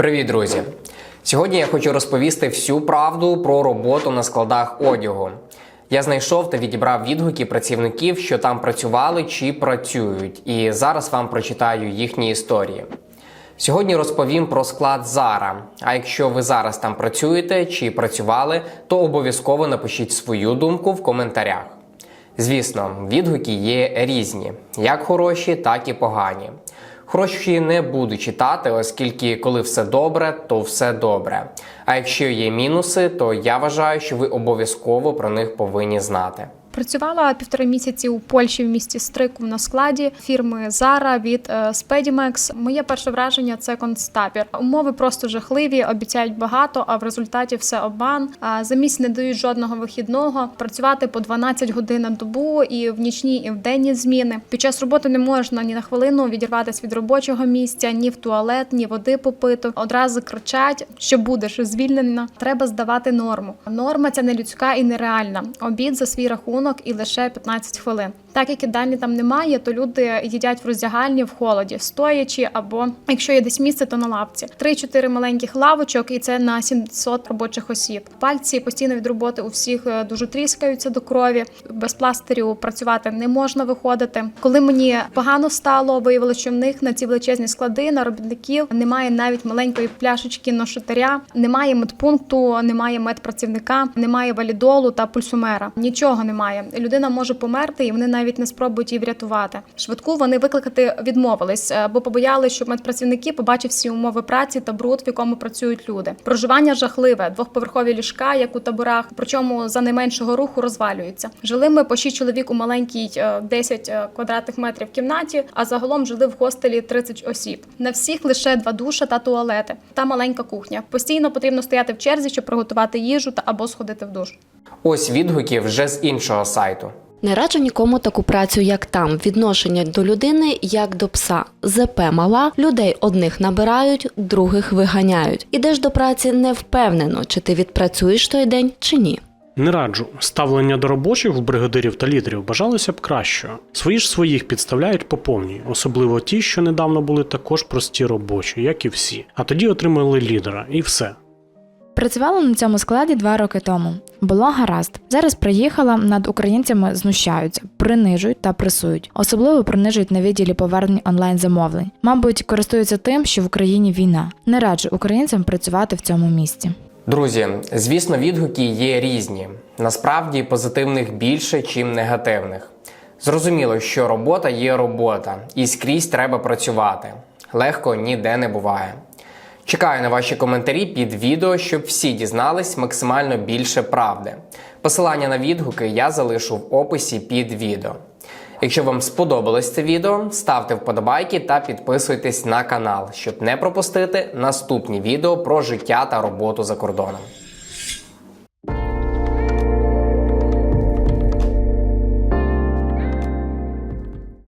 Привіт, друзі! Сьогодні я хочу розповісти всю правду про роботу на складах одягу. Я знайшов та відібрав відгуки працівників, що там працювали чи працюють, і зараз вам прочитаю їхні історії. Сьогодні розповім про склад Зара. А якщо ви зараз там працюєте чи працювали, то обов'язково напишіть свою думку в коментарях. Звісно, відгуки є різні, як хороші, так і погані. Хороші не буду читати, оскільки коли все добре, то все добре. А якщо є мінуси, то я вважаю, що ви обов'язково про них повинні знати. Працювала півтора місяці у Польщі в місті Стриков на складі фірми Zara від Spedimax. Моє перше враження це концтабір. Умови просто жахливі, обіцяють багато, а в результаті все обман. За місяць не дають жодного вихідного. Працювати по 12 годин на добу і в нічні, і в денні зміни. Під час роботи не можна ні на хвилину відірватися від робочого місця, ні в туалет, ні води попити. Одразу кричать, що будеш звільнена. Треба здавати норму. Норма ця не людська і нереальна. Обід за свій рахунок і лише 15 хвилин. Так як дані там немає, то люди їдять в роздягальні в холоді, стоячи, або якщо є десь місце, то на лавці. Три-чотири маленьких лавочок, і це на 700 робочих осіб. Пальці постійно від роботи у всіх е, дуже тріскаються до крові. Без пластирів працювати не можна виходити. Коли мені погано стало, виявилося, що в них на ці величезні склади на робітників немає навіть маленької пляшечки ношитаря, немає медпункту, немає медпрацівника, немає валідолу та пульсомера. Нічого немає. Людина може померти, і вони навіть не спробують її врятувати. Швидку вони викликати відмовились, е, бо побоялися, що медпрацівники побачать всі умови праці та бруд, в якому працюють люди. Проживання жахливе, двохповерхові ліжка, як у таборах, причому за найменшого руху розвалюються. Жили ми по шість чоловік у маленькій е, 10 е, квадратних метрів кімнаті, а загалом жили в хостелі 30 осіб. На всіх лише два душа та туалети та маленька кухня. Постійно потрібно стояти в черзі, щоб приготувати їжу та або сходити в душ. Ось відгуки вже з іншого сайту. Не раджу нікому таку працю, як там. Відношення до людини як до пса. ЗП мала, людей одних набирають, других виганяють. Ідеш до праці не впевнено, чи ти відпрацюєш той день чи ні. Не раджу. Ставлення до робочих в бригадирів та лідерів бажалося б кращого. Свої ж своїх підставляють по повній, особливо ті, що недавно були також прості робочі, як і всі. А тоді отримали лідера, і все. Працювала на цьому складі два роки тому. Було гаразд. Зараз приїхала, над українцями знущаються, принижують та пресують. Особливо принижують на відділі повернень онлайн замовлень. Мабуть, користуються тим, що в Україні війна. Не раджу українцям працювати в цьому місці. Друзі, звісно, відгуки є різні. Насправді позитивних більше, чим негативних. Зрозуміло, що робота є робота, і скрізь треба працювати. Легко ніде не буває. Чекаю на ваші коментарі під відео, щоб всі дізнались максимально більше правди. Посилання на відгуки я залишу в описі під відео. Якщо вам сподобалось це відео, ставте вподобайки та підписуйтесь на канал, щоб не пропустити наступні відео про життя та роботу за кордоном.